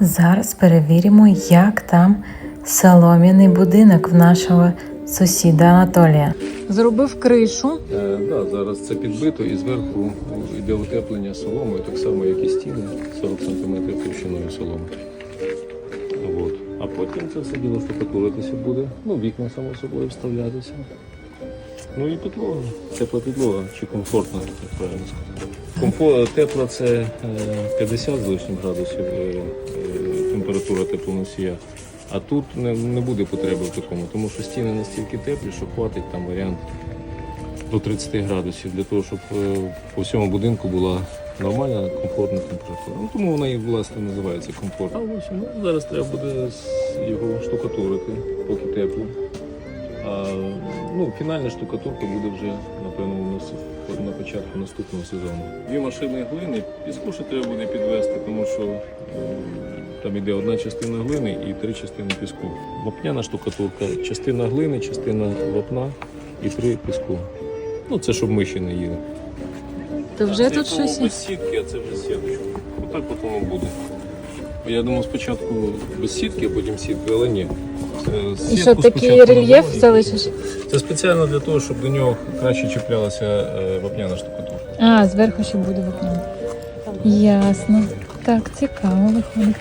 Зараз перевіримо, як там солом'яний будинок в нашого сусіда Анатолія. Зробив кришу. Е, да, зараз це підбито і зверху йде утеплення соломою, так само, як і стіни, 40 см товщиною соломи. От. А потім це все діло штукатуритися буде. Ну, вікна само собою вставлятися. Ну і підлога. Тепла підлога чи комфортна, як правильно сказати. Тепла це е, 50 з лишнім градусів е, е, температура теплоносія. А тут не, буде потреби в такому, тому що стіни настільки теплі, що хватить там варіант до 30 градусів для того, щоб е, по всьому будинку була нормальна, комфортна температура. Ну, тому вона і власне називається комфорт. А ну, зараз треба буде його штукатурити, поки тепло. А, ну, фінальна штукатурка буде вже, напевно, початку наступного сезону. Дві машини глини, піску ще треба буде підвести, тому що там йде одна частина глини і три частини піску. Вапняна штукатурка, частина глини, частина вапна і три піску. Ну, це щоб миші не їли. То вже Це тут щось. є? без сітки, а це вже сіточка. Отак от воно буде. Я думав спочатку без сітки, а потім сітки, але ні. Е, І сітку що такий спочатку рельєф надавали. залишиш? Це спеціально для того, щоб до нього краще чіплялася е, вапняна штукатурка. А, зверху ще буде вікно. Ясно. Так, цікаво виходить.